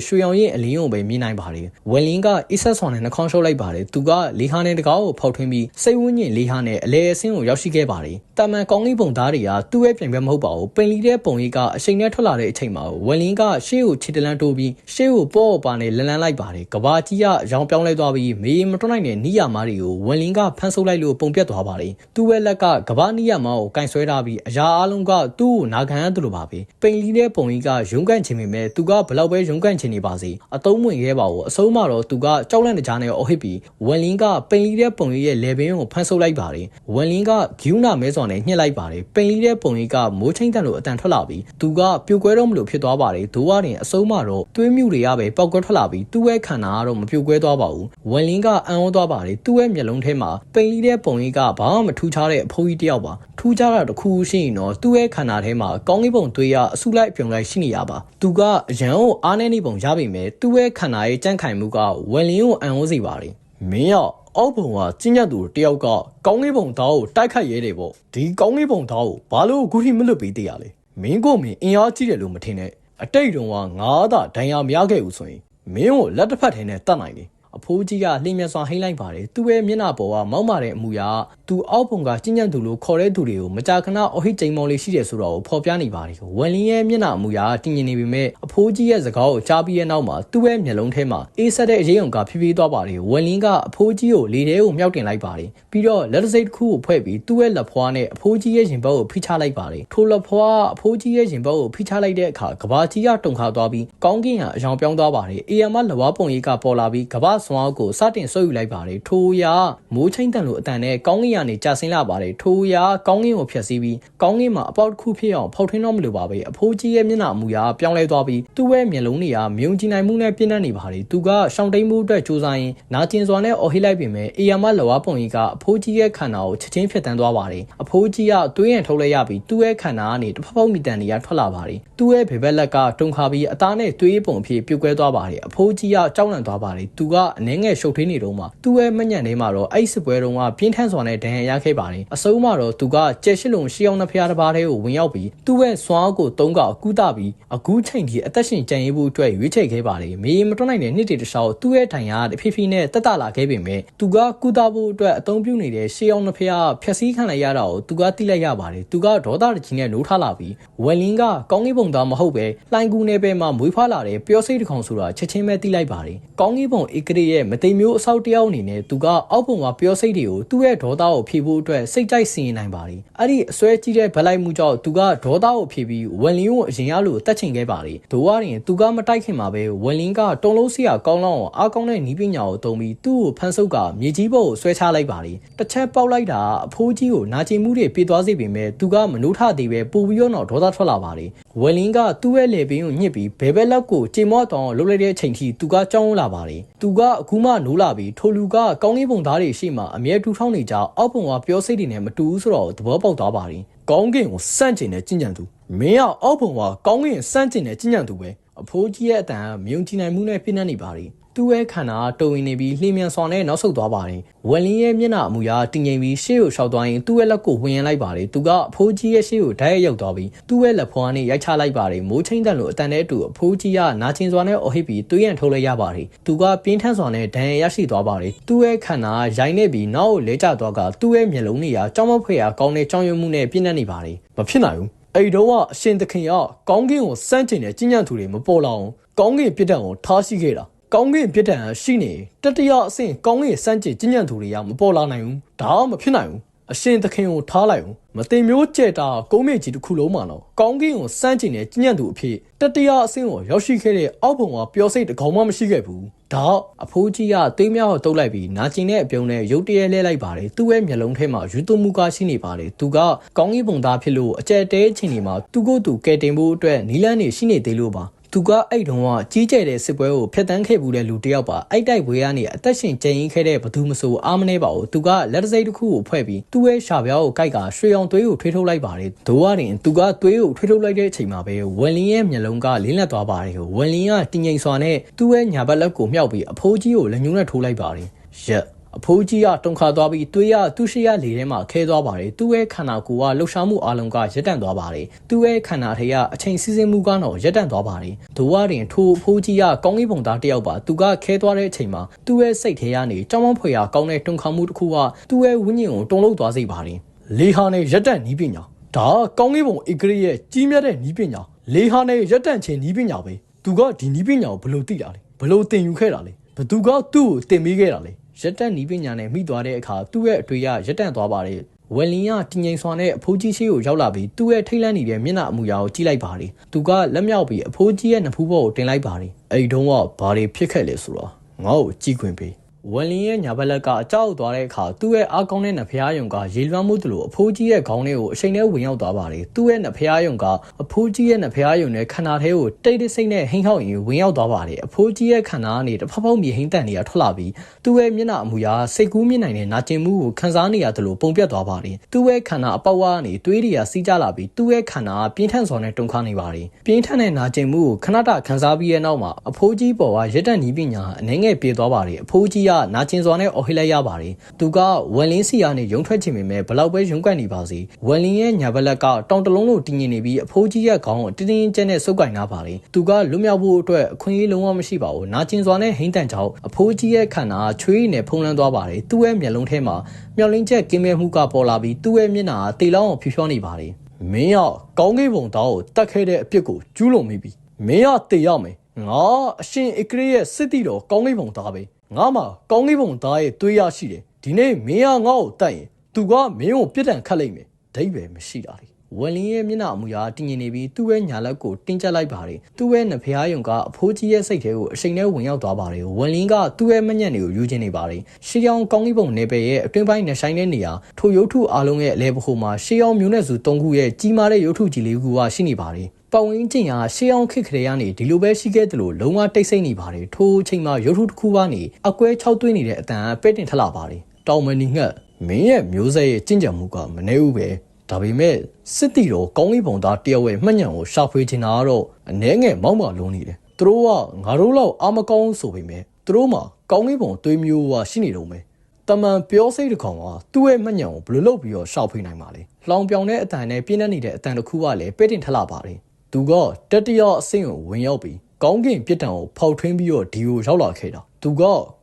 [SPEAKER 1] ရွှေအောင်ရဲ့အလင်းကိုပဲမြင်နိုင်ပါတယ်ဝယ်လင်းကအစ်ဆက်ဆောင်နဲ့နှာခေါင်းရှုပ်လိုက်ပါတယ်သူကလေးဟာနဲ့တကားကိုဖောက်ထွင်းပြီးစိတ်ဝန်းကျင်လေးဟာနဲ့အလဲအဆင်းကိုရောက်ရှိခဲ့ပါတယ်တာမန်ကောင်းလေးပုံသားတွေကသူ့ရဲ့ပြန်ပဲမဟုတ်ပါဘူးပိန်လီတဲ့ပုံရိပ်ကအချိန်နဲ့ထွက်လာတဲ့အချိန်မှာဝယ်လင်းကရှေ့ကိုခြေတလန်းတိုးပြီးရှေ့ကိုပေါ့ပါနဲ့လန်လန်လိုက်ပါတယ်ကဘာကြီးကရောင်ပြောင်းလဲသွားပြီးမေးမတွန်းနိုင်တဲ့နီးယာမားတွေကိုဝယ်လင်းကဖမ်းဆုပ်လိုက်လို့ပုံပြတ်သွားပါတယ်သူ့ရဲ့လက်ကကဘာနီးယာမားကိုကင်ဆွဲထားပြီးအရာအလုံးကသူ့ကိုနာခံရတယ်လို့ပါပဲပိန်လီတဲ့ပုံရိပ်ကရုံးကန်ချင်ပေမဲ့သူကဘလောက်ပဲရုံးကန်ချင်နေပါစေအတုံးဝင်ခဲ့ပါဘူးအဆုံးမှာတော့သူကကြောက်လန့်တကြားနဲ့အော်ဟစ်ပြီးဝယ်လင်းကပိန်လီတဲ့ပုံရိပ်ရဲ့လေဘင်းကိုဖမ်းဆုပ်လိုက်ပါတယ်ဝယ်လင်းကဂယူးနာမဲစော်နဲ့ညှစ်လိုက်ပါတယ်ပိန်လီတဲ့ပုံရိပ်ကမိုးချင်းတန်လို့အတန်ထွက်လာပြီးသူကပြိုကွဲတော့မလို့ဖြစ်သွားပါတယ်ဒိုးဝရင်အဆုံးမှာတော့သွေးမြူတွေကပဲပောက်ကွဲထွက်လာပြီးသူ့ရဲ့ခန္ဓာကတော့မပြိုကွဲသွားပါဘူးဝယ်လင်းကအံ့ဩသွားပါတယ်သူ့ရဲ့မျက်လုံးထဲမှာပိန်လီတဲ့ပုံရိပ်ကဘာမှမထူးခြားတဲ့အဖိုးကြီးတယောက်ပါထူးခြားတာတစ်ခုရှိရင်တော့သူ့ရဲ့ခန္ဓာထဲမှာကောင်းကင်ပုံသွေးရအဆုလိုက်ပြုံလိုက်ရှိနေရပါသူကအရန်ကိုအားနေနေပုံရပေမဲ့သူ့ရဲ့ခန္ဓာရဲ့ကြန့်ခိုင်မှုကဝယ်လင်းကိုအံ့ဩစေပါတယ်မင်းရောအောက်ဘုံကကျဉ်ညတ်သူတယောက်ကကောင်းကင်ဘုံသားကိုတိုက်ခိုက်ရဲတယ်ပေါ့ဒီကောင်းကင်ဘုံသားကိုဘာလို့အခုထိမလွတ်ပေးသေးရလဲမင်းကိုမင်းအင်အားကြီးတယ်လို့မထင်နဲ့အတိတ်တုန်းကငါးသာဒဏ်ရာမရခဲ့ဘူးဆိုရင်မင်းကိုလက်တစ်ဖက်ထဲနဲ့တတ်နိုင်တယ် အဖိုးကြီးကလှိမ့်မြစွာဟိမ့်လိုက်ပါတယ်သူ့ရဲ့မျက်နှာပေါ်ကမောက်မာတဲ့အမူအရာသူအောက်ပုံကကျဉ်ညံ့သူလို့ခေါ်တဲ့သူတွေကိုမကြာခဏအဟိတ်ကျိန်မော်လေးရှိတယ်ဆိုတော့ဖော်ပြနေပါတယ်ဝယ်လင်းရဲ့မျက်နှာအမူအရာတင်ကျင်နေပေမဲ့အဖိုးကြီးရဲ့စကားကိုကြားပြီးတဲ့နောက်မှာသူ့ရဲ့မျက်လုံးထဲမှာအေးဆက်တဲ့အရေးအုံကဖြည်းဖြည်းသွားပါတယ်ဝယ်လင်းကအဖိုးကြီးကိုလေထဲကိုမြောက်တင်လိုက်ပါတယ်ပြီးတော့လက်တစိတ်တစ်ခုကိုဖွဲ့ပြီးသူ့ရဲ့လက်ဖွားနဲ့အဖိုးကြီးရဲ့ရင်ဘတ်ကိုဖိချလိုက်ပါတယ်ထိုလက်ဖွားအဖိုးကြီးရဲ့ရင်ဘတ်ကိုဖိချလိုက်တဲ့အခါကဘာကြီးကတုန်ခါသွားပြီးကောင်းကင်ကအယောင်ပြောင်းသွားပါတယ်အေယမလဝါပုံရိပ်ကပေါ်လာပြီးကဘာဆွမ်းအောက်ကိုစတင်ဆုပ်ယူလိုက်ပါတယ်ထိုရာမိုးချင်းတန်လိုအတန်နဲ့ကောင်းကင်ကနေကြာဆင်းလာပါတယ်ထိုရာကောင်းကင်ကိုဖျက်ဆီးပြီးကောင်းကင်မှာအပေါက်တစ်ခုဖြစ်အောင်ဖောက်ထွင်းတော့မလိုပါပဲအဖိုးကြီးရဲ့မျက်နှာအမူအရာပြောင်းလဲသွားပြီးသူ့ရဲ့မျက်လုံးတွေကမြုံကြည်နိုင်မှုနဲ့ပြည့်နှက်နေပါတယ်သူကရှောင်းတိန်မှုအတွက်စူးစမ်းရင်နာကျင်စွာနဲ့အော်ဟစ်လိုက်ပေမဲ့အေယာမလဝါပုံကြီးကအဖိုးကြီးရဲ့ခန္ဓာကိုချက်ချင်းဖြတ်တန်းသွားပါတယ်အဖိုးကြီးကသွေးရံထုတ်လိုက်ရပြီးသူ့ရဲ့ခန္ဓာကနေတစ်ဖက်ပေါက်မိတန်တွေကထွက်လာပါတယ်သူ့ရဲ့ဘေဘက်လက်ကတုံခါပြီးအသားနဲ့သွေးပုံအဖြစ်ပြုတ်ကွဲသွားပါတယ်အဖိုးကြီးကကြောက်လန့်သွားပါတယ်သူကအနှဲငယ်ရှုပ်ထွေးနေတော့မှသူ့ရဲ့မညံ့ထဲမှာတော့အဲ့စစ်ပွဲတုန်းကပြင်းထန်စွာနဲ့ဒဏ်ရာရခဲ့ပါတယ်အဆုံးမှာတော့သူကကြက်ရှိလုံရှီအောင်နှစ်ဖျားတစ်ပါးတည်းကိုဝင်ရောက်ပြီးသူ့ရဲ့စွမ်းအားကိုတုံးကကူးတပြီးအခုချိန်ကြီးအသက်ရှင်ကြံရည်ဖို့အတွက်ရွေးချယ်ခဲ့ပါတယ်မေးမတွန်းနိုင်တဲ့နှစ်တွေတခြားသူ့ရဲ့ထိုင်ရာတဖြည်းဖြည်းနဲ့တက်တလာခဲ့ပေမဲ့သူကကူးတဖို့အတွက်အသုံးပြုနေတဲ့ရှီအောင်နှစ်ဖျားဖြက်စီးခံလိုက်ရတာကိုသူကသိလိုက်ရပါတယ်သူကဒေါသတကြီးနဲ့နိုးထလာပြီးဝယ်လင်းကကောင်းကင်ပုံသားမဟုတ်ပဲလှိုင်ကူနယ်ပယ်မှာမွေးဖွားလာတဲ့ပျော်စိတ်တစ်ကောင်ဆိုတာချက်ချင်းပဲသိလိုက်ပါတယ်ကောင်းကင်ပုံဧကရေရဲ့မသိမျိုးအဆောက်တယောက်အနေနဲ့သူကအောက်ပုံကပျော်စိတ်တွေကိုသူ့ရဲ့ဒေါသကိုဖြေဖို့အတွက်စိတ်ကြိုက်စီရင်နိုင်ပါတယ်အဲ့ဒီအစွဲကြီးတဲ့ဗလိုက်မှုကြောင့်သူကဒေါသကိုဖြေပြီးဝယ်လင်းကိုအရင်ရလို့တတ်ချင်ခဲ့ပါတယ်ဒိုဝါရင်သူကမတိုက်ခင်မှာပဲဝယ်လင်းကတုံလုံးစီရကောင်းလောက်အောင်အားကောင်းတဲ့နီးပညာကိုသုံးပြီးသူ့ကိုဖန်ဆုပ်ကမြေကြီးပေါ်ကိုဆွဲချလိုက်ပါတယ်တစ်ချက်ပေါက်လိုက်တာအဖိုးကြီးကိုနာကျင်မှုတွေပြေးသွားစေပေမဲ့သူကမနှိုးထသေးပဲပို့ပြီးတော့ဒေါသထွက်လာပါတယ်ဝယ်လင်းကသူ့ရဲ့လေပင်ကိုညှစ်ပြီးဘဲဘက်လက်ကိုချိန်မော့တောင်းလှုပ်လိုက်တဲ့အချိန်ထိသူကကြောင်းလာပါတယ်သူကအခုမှနိုးလာပြီးထိုလူကကောင်းကင်ပုံသားတွေရှိမှအမြဲတူထောင်းနေကြအောက်ပုံကပြောစိတ်တွေနဲ့မတူဘူးဆိုတော့သဘောပေါက်သွားပါတယ်ကောင်းကင်ကိုစန့်ကျင်တဲ့ကြင်ကြံသူမင်းကအောက်ပုံကကောင်းကင်စန့်ကျင်တဲ့ကြင်ကြံသူပဲအဖိုးကြီးရဲ့အတန်ကမြုံကြည်နိုင်မှုနဲ့ပြည့်နှက်နေပါတယ် သူ့ရဲ့ခန္ဓာတုံဝင်နေပြီးလှိမြန်စွာနဲ့နောက်ဆုတ်သွားပါတယ်။ဝက်လင်းရဲ့မျက်နှာအမူအရာတင်ငိမ်ပြီးရှေ့ကိုရှောက်သွားရင်သူ့ရဲ့လက်ကိုဝင်ရလိုက်ပါတယ်။သူကအဖိုးကြီးရဲ့ရှေ့ကိုဓာတ်ရိုက်ရောက်သွားပြီးသူ့ရဲ့လက်ဖွားနဲ့ရိုက်ချလိုက်ပါတယ်။မိုးချင်းတန်လိုအတန်တဲ့အတူအဖိုးကြီးကနာကျင်စွာနဲ့အော်ဟစ်ပြီးသွေးရံထုတ်လိုက်ရပါတယ်။သူကပြင်းထန်စွာနဲ့ဒဏ်ရာရရှိသွားပါတယ်။သူ့ရဲ့ခန္ဓာရိုင်းနေပြီးနောက်ကိုလဲကျသွားကသူ့ရဲ့မျက်လုံးတွေကကြောင်မဖွေရကောင်းတဲ့ကြောင်ရွံ့မှုနဲ့ပြည့်နှက်နေပါတယ်။မဖြစ်နိုင်ဘူး။အဲ့တော့အရှင်သခင်ကကောင်းကင်ကိုစန့်ကျင်တဲ့ကြီးညံ့သူတွေမပေါ်လာအောင်ကောင်းကင်ပြစ်ဒဏ်ကိုထားရှိခဲ့တာ ကောင်းကင်ပြစ်ဒဏ်ရှိနေတတရအဆင့်ကောင်းကင်စမ်းကြည့်ကြီးညံ့သူတွေကမပေါ်လာနိုင်ဘူးဒါမှမဖြစ်နိုင်ဘူးအရှင်သခင်ကိုထားလိုက်အောင်မတင်မျိုးကြဲတာကုန်းမေကြီးတစ်ခုလုံးမှာတော့ကောင်းကင်ကိုစမ်းကျင်တဲ့ကြီးညံ့သူအဖြစ်တတရအဆင့်ကိုရောက်ရှိခဲ့တဲ့အောက်ဘုံကပျော်စိတ်တကောင်မှမရှိခဲ့ဘူးဒါအဖိုးကြီးကသွေးမြောက်ကိုတုပ်လိုက်ပြီးနာကျင်တဲ့အပြုံးနဲ့ရုတ်တရက်လဲလိုက်ပါတယ်သူ့ရဲ့မျက်လုံးထဲမှာယူသွမှုကရှိနေပါတယ်သူကကောင်းကင်ပုံသားဖြစ်လို့အကြက်တဲအချိန်ဒီမှာသူ့ကိုယ်သူကဲတင်ဖို့အတွက်နီလန်းနေရှိနေသေးလို့ပါ သူကအဲ့တုန်းကကြီးကျယ်တဲ့စစ်ပွဲကိုဖျက်ဆီးခဲ့ဘူးတဲ့လူတစ်ယောက်ပါအဲ့တိုက်ပွဲကနေအသက်ရှင်ကျန်ရင်းခဲ့တဲ့ဘသူမဆိုအားမနေပါဘူးသူကလက်တစိတ်တစ်ခုကိုဖွဲ့ပြီးသူ့ရဲ့ရှာပြောင်းကိုကိုက်ကရွှေအောင်သွေးကိုထွေးထုတ်လိုက်ပါတယ်ဒိုးရရင်သူကသွေးကိုထွေးထုတ်လိုက်တဲ့အချိန်မှာပဲဝယ်လင်းရဲ့မျက်လုံးကလင်းလက်သွားပါတယ်ဝယ်လင်းကတင်းငိမ်စွာနဲ့သူ့ရဲ့ညာဘက်လက်ကိုမြှောက်ပြီးအဖိုးကြီးကိုလက်ညှိုးနဲ့ထိုးလိုက်ပါတယ်ရက် အဖိုးကြီးကတုန်ခါသွားပြီးသွေးရသူ့ရှိရလေထဲမှာခဲသွားပါတယ်သူ့ရဲ့ခန္ဓာကိုယ်ကလှုပ်ရှားမှုအလုံးကရပ်တန့်သွားပါတယ်သူ့ရဲ့ခန္ဓာထဲကအချိန်စီးဆင်းမှုကတော့ရပ်တန့်သွားပါတယ်ဒိုဝါတွင်ထိုအဖိုးကြီးကကောင်းကင်ဘုံသားတယောက်ပါသူကခဲသွားတဲ့အချိန်မှာသူ့ရဲ့စိတ်ထဲကနေကြောင်းမဖွေရကောင်းတဲ့တုန်ခါမှုတစ်ခုကသူ့ရဲ့ဝိညာဉ်ကိုတုန်လှုပ်သွားစေပါတယ်လေဟာနဲ့ရပ်တန့်နီးပညာဒါကောင်းကင်ဘုံဧကရိရဲ့ကြီးမြတ်တဲ့နီးပညာလေဟာနဲ့ရပ်တန့်ခြင်းနီးပညာပဲသူကဒီနီးပညာကိုဘယ်လိုသိတာလဲဘယ်လိုသင်ယူခဲ့တာလဲဘသူကသူ့ကိုသင်ပေးခဲ့တာလဲ ရက်တက်နီးပညာနဲ့မိသွားတဲ့အခါသူ့ရဲ့အတွေ့အရရက်တန့်သွားပါတယ်ဝယ်လင်ကတင်ငိမ်စွာနဲ့အဖိုးကြီးရှိကိုရောက်လာပြီးသူ့ရဲ့ထိတ်လန့်နေတဲ့မျက်နှာအမူအရာကိုကြည့်လိုက်ပါတယ်သူကလက်မြောက်ပြီးအဖိုးကြီးရဲ့နဖူးပေါ်ကိုတင်လိုက်ပါတယ်အဲ့ဒီတုန်းကဘာတွေဖြစ်ခဲ့လဲဆိုတော့ငါ့ကိုကြည့်ခွင့်ပေး ဝယ်လင်ရဲ့ညာဘက်လက်ကအကြောက်သွားတဲ့အခါသူ့ရဲ့အားကောင်းတဲ့နဖျားယုံကရေလွှမ်းမှုသလိုအဖိုးကြီးရဲ့ခေါင်းထဲကိုအချိန်နဲ့ဝင်ရောက်သွားပါတယ်သူ့ရဲ့နဖျားယုံကအဖိုးကြီးရဲ့နဖျားယုံနဲ့ခန္ဓာထဲကိုတိတ်တိတ်ဆိတ်နဲ့ဟိန်းဟောက်ရင်ဝင်ရောက်သွားပါတယ်အဖိုးကြီးရဲ့ခန္ဓာကနေတစ်ဖက်ဖောက်မြေဟိန်းတန်နေရထွက်လာပြီးသူ့ရဲ့မျက်နှာအမူအရာစိတ်ကူးမြင့်နိုင်တဲ့နာကျင်မှုကိုခံစားနေရသလိုပုံပြတ်သွားပါတယ်သူ့ရဲ့ခန္ဓာအပေါက်ဝါကနေတွေးတွေကစီးကြလာပြီးသူ့ရဲ့ခန္ဓာပြင်းထန်စွာနဲ့တုန်ခါနေပါတယ်ပြင်းထန်တဲ့နာကျင်မှုကိုခဏတာခံစားပြီးတဲ့နောက်မှာအဖိုးကြီးပေါ်ကရက်တန့်နီးပညာအနေငယ်ပြေသွားပါတယ်အဖိုးကြီးကနာကျင်စွာနဲ့အော်ဟစ်လိုက်ရပါတယ်သူကဝယ်လင်းစီကနေရုံထွက်ချင်ပေမဲ့ဘလောက်ပဲရုံကွက်နေပါစေဝယ်လင်းရဲ့ညာဘက်လက်ကတောင်တလုံးလို့တင်းငင်နေပြီးအဖိုးကြီးရဲ့ခေါင်းကိုတင်းတင်းကျပ်နဲ့စုပ်ကင်ထားပါတယ်သူကလွတ်မြောက်ဖို့အတွက်အခွင့်အရေးလုံးဝမရှိပါဘူးနာကျင်စွာနဲ့ဟိမ့်တန်ကြောင့်အဖိုးကြီးရဲ့ခန္ဓာချွေးနဲ့ဖုံးလွှမ်းသွားပါတယ်သူ့ရဲ့မျက်လုံးထဲမှာမျောလင်းချက်ကင်းမဲ့မှုကပေါ်လာပြီးသူ့ရဲ့မျက်နှာကတေလောင်းအောင်ဖြူဖြောနေပါတယ်မင်းကကောင်းကင်ဘုံသားကိုတတ်ခဲ့တဲ့အပြစ်ကိုကျူးလွန်မိပြီမင်းကတေရမယ်ငါအရှင်အကရေရဲ့စစ်တီတော်ကောင်းကင်ဘုံသားပဲ ငါမှကောင်းကင်ဘုံသားရဲ့သွေးရရှိတယ်ဒီနေ့မင်းကငါ့ကိုတတ်ရင်သူကမင်းကိုပြစ်ဒဏ်ခတ်လိုက်မယ်ဒိဗယ်မရှိတာလေဝယ်လင်းရဲ့မျက်နှာအမူအရာတင်းငင်နေပြီးသူ့ရဲ့ညာလက်ကိုတင်းကျပ်လိုက်ပါတယ်သူ့ရဲ့နှဖျားယုံကအဖိုးကြီးရဲ့စိတ်ထဲကိုအချိန်နဲ့ဝင်ရောက်သွားပါတယ်ဝယ်လင်းကသူ့ရဲ့မညံ့တွေကိုယူချင်နေပါတယ်ရှေးအောင်ကောင်းကြီးပုံနေပယ်ရဲ့အတွင်းပိုင်းနဲ့ဆိုင်တဲ့နေရာထိုရုပ်ထုအားလုံးရဲ့အလဲပခုမှာရှေးအောင်မျိုးနွယ်စု၃ခုရဲ့ကြီးမားတဲ့ရုပ်ထုကြီးလေးခုကရှိနေပါတယ် ပတ်ဝန်းကျင်ဟာရှေးအောင်ခစ်ခရေကနေဒီလိုပဲရှိခဲ့တယ်လို့လုံးဝတိတ်ဆိတ်နေပါတယ်ထိုအချိန်မှာရုပ်ထုတစ်ခုကနေအကွဲ၆သွင်းနေတဲ့အတန်ပဲ့တင်ထလာပါတယ်တောင်မနီငှက်မင်းရဲ့မျိုးဆက်ရဲ့ကြင်ကြံမှုကမနေဘူးပဲဒါပေမဲ့စစ်တီတော်ကောင်းလေးပုံသားတယောက်ရဲ့မှတ်ညံကိုရှာဖွေချင်တာကတော့အနှဲငယ်မောက်မလုံးနေတယ်သူတို့ကငါတို့လောက်အာမကောင်းဆိုပေမဲ့သူတို့မှာကောင်းလေးပုံသွေးမျိုးကရှိနေတော့မယ်တမန်ပြောစိတ်တစ်ကောင်ကသူ့ရဲ့မှတ်ညံကိုဘယ်လိုလုပ်ပြီးတော့ရှာဖွေနိုင်မှာလဲလောင်ပြောင်တဲ့အတန်နဲ့ပြင်းနေတဲ့အတန်တစ်ခုကလည်းပဲ့တင်ထလာပါတယ် သူကတတိယအဆင့်ကိုဝင်ရောက်ပြီးကောင်းကင်ပြစ်တံကိုဖောက်ထွင်းပြီးတော့ဒီကိုရောက်လာခဲ့တာသူက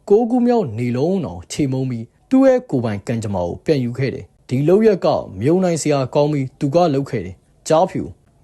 [SPEAKER 1] ကိုးကူးမြောက်နေလုံးအောင်ခြေမုံပြီးသူ့ရဲ့ကိုယ်ပိုင်ကံကြမ္မာကိုပြန်ယူခဲ့တယ်ဒီလောက်ရက်ကမြုံနိုင်စရာကောင်းပြီးသူကလှုပ်ခဲ့တယ်ကြားဖြူ